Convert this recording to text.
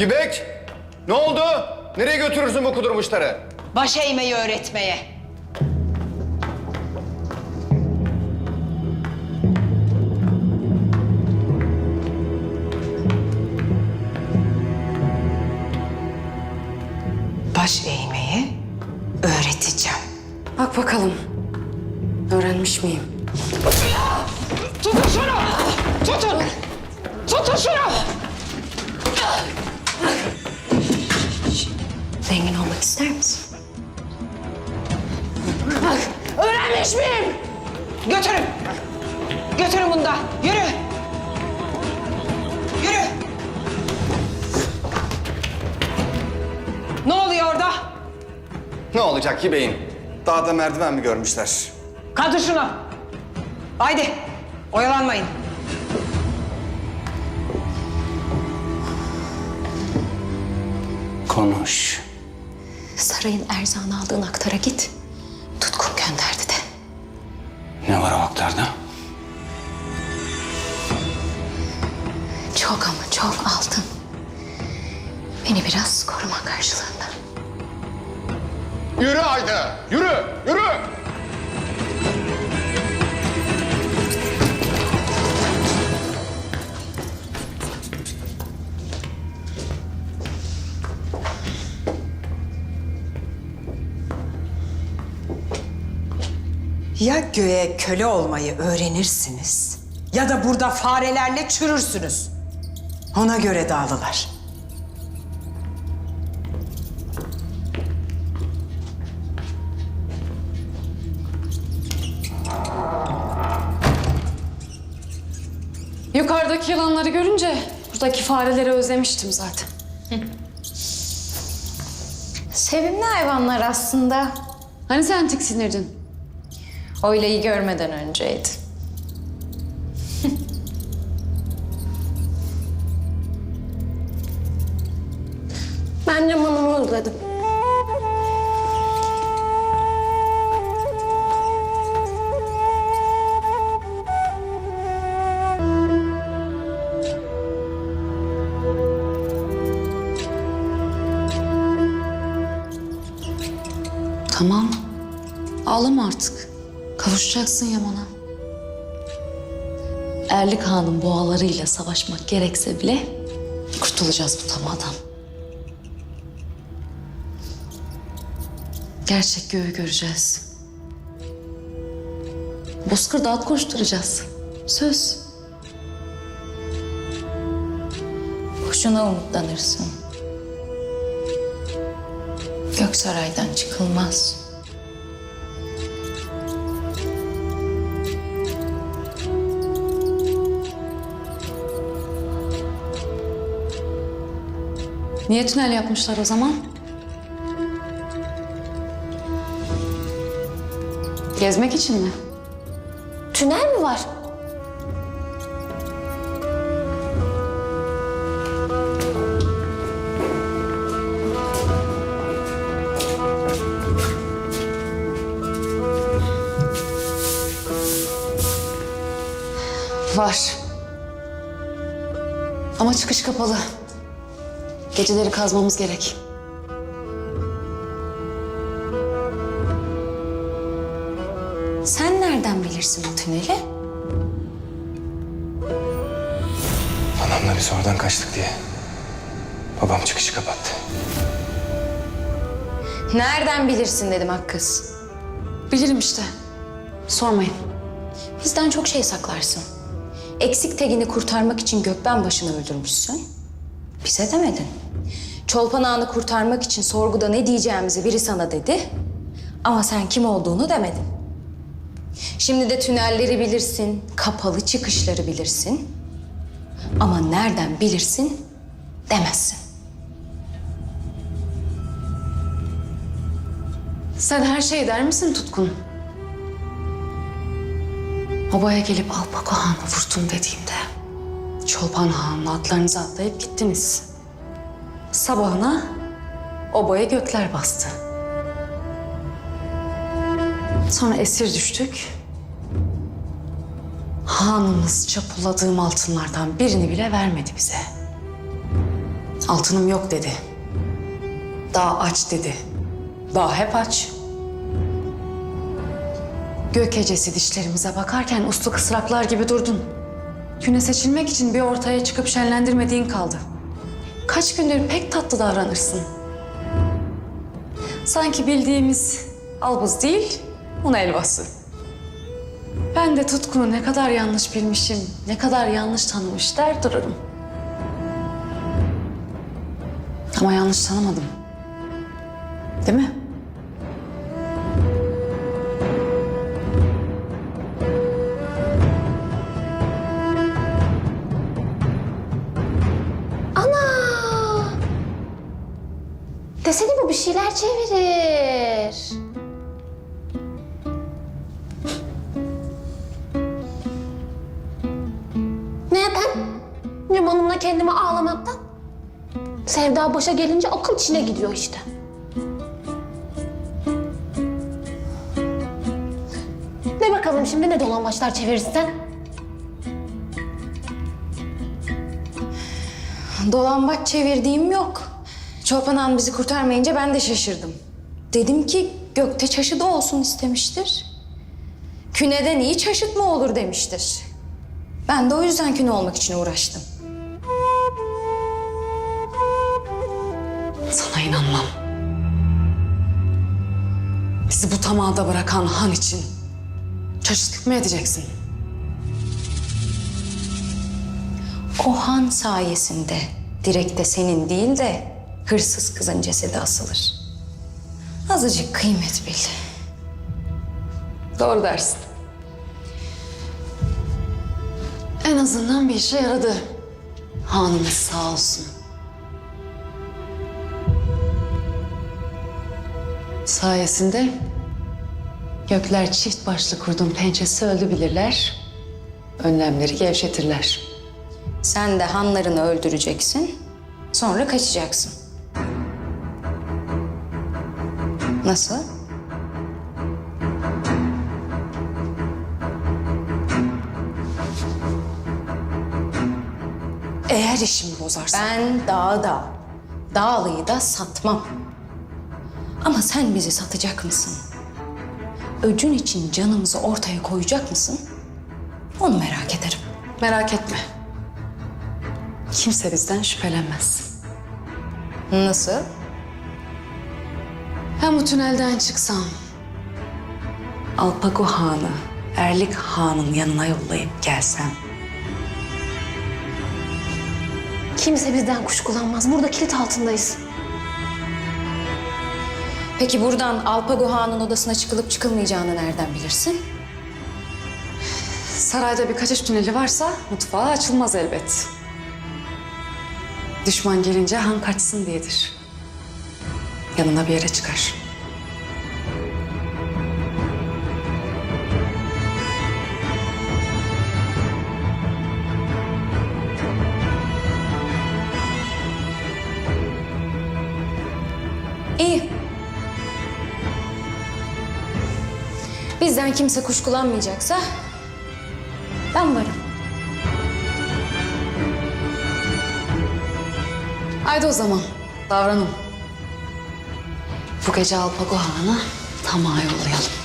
Gibek! Ne oldu? Nereye götürürsün bu kudurmuşları? Baş eğmeyi öğretmeye. Baş eğmeyi öğreteceğim. Bak bakalım. Öğrenmiş miyim? Tutun şunu! Tutun! Tutun şunu! Zengin olmak ister misin? Öğrenmiş miyim? Götürün. Götürün bunu da. Yürü. Yürü. Ne oluyor orada? Ne olacak Gibek'in? Dağda merdiven mi görmüşler? Kaldır şunu. Haydi. Oyalanmayın. Konuş. Sarayın erzağını aldığın aktara git. Tutkun gönderdi de. Ne var o haklarda? Çok ama çok altın. Beni biraz koruma karşılığında. Yürü haydi! Yürü! Yürü! Ya göğe köle olmayı öğrenirsiniz ya da burada farelerle çürürsünüz. Ona göre dağılılar. Yukarıdaki yılanları görünce buradaki fareleri özlemiştim zaten. Sevimli hayvanlar aslında. Hani sen tiksinirdin? Oylayı görmeden önceydi. ben de mamumu özledim. Tamam. Ağlama artık. Kavuşacaksın Yaman'a. Erlik Han'ın boğalarıyla savaşmak gerekse bile kurtulacağız bu tamadan. Gerçek göğü göreceğiz. Bozkır'da at koşturacağız. Söz. Boşuna umutlanırsın. Göksaray'dan çıkılmaz. Niye tünel yapmışlar o zaman? Gezmek için mi? Tünel mi var? Var. Ama çıkış kapalı. Geceleri kazmamız gerek. Sen nereden bilirsin o tüneli? Anamla biz oradan kaçtık diye. Babam çıkışı kapattı. Nereden bilirsin dedim Hakkız. Bilirim işte. Sormayın. Bizden çok şey saklarsın. Eksik tegini kurtarmak için Gökben başını öldürmüşsün. Bize demedin. Çolpan Ağa'nı kurtarmak için sorguda ne diyeceğimizi biri sana dedi. Ama sen kim olduğunu demedin. Şimdi de tünelleri bilirsin, kapalı çıkışları bilirsin. Ama nereden bilirsin demezsin. Sen her şeyi der misin Tutkun? Obaya gelip Alpako Han'ı vurdum dediğimde... ...Çolpan Han'ın atlarınızı atlayıp gittiniz. Sabahına obaya gökler bastı. Sonra esir düştük. Hanımız çapuladığım altınlardan birini bile vermedi bize. Altınım yok dedi. Dağ aç dedi. Dağ hep aç. Gök gecesi dişlerimize bakarken uslu kısraklar gibi durdun. Güne seçilmek için bir ortaya çıkıp şenlendirmediğin kaldı. Kaç gündür pek tatlı davranırsın. Sanki bildiğimiz albız değil, un elvası. Ben de tutkunu ne kadar yanlış bilmişim, ne kadar yanlış tanımış der dururum. Ama yanlış tanımadım. Değil mi? Desene bu bir şeyler çevirir. Neden? Limonumla kendimi ağlamaktan. Sevda başa gelince akıl içine gidiyor işte. Ne bakalım şimdi ne dolambaçlar çevirirsen? Dolambaç çevirdiğim yok. Çolpan Han bizi kurtarmayınca ben de şaşırdım. Dedim ki gökte çaşı da olsun istemiştir. Küneden iyi çaşıt mı olur demiştir. Ben de o yüzden küne olmak için uğraştım. Sana inanmam. Bizi bu tamada bırakan han için çeşitlik mi edeceksin? O han sayesinde direkte senin değil de hırsız kızın cesedi asılır. Azıcık kıymet bil. Doğru dersin. En azından bir işe yaradı. Hanımız sağ olsun. Sayesinde gökler çift başlı kurdun pençesi öldü bilirler. Önlemleri gevşetirler. Sen de hanlarını öldüreceksin, sonra kaçacaksın. Nasıl? Eğer işimi bozarsan... Ben dağda, dağlıyı da satmam. Ama sen bizi satacak mısın? Öcün için canımızı ortaya koyacak mısın? Onu merak ederim. Merak etme. Kimse bizden şüphelenmez. Nasıl? Ben bu tünelden çıksam... Alpago Han'ı Erlik Han'ın yanına yollayıp gelsem... Kimse bizden kuşkulanmaz. Burada kilit altındayız. Peki buradan Alpago Han'ın odasına çıkılıp çıkılmayacağını nereden bilirsin? Sarayda bir kaçış tüneli varsa mutfağa açılmaz elbet. Düşman gelince han kaçsın diyedir. Yanına bir yere çıkar. İyi. Bizden kimse kuşkulanmayacaksa ben varım. Haydi o zaman davranın. Bu gece Alpago Han'ı tamağa yollayalım.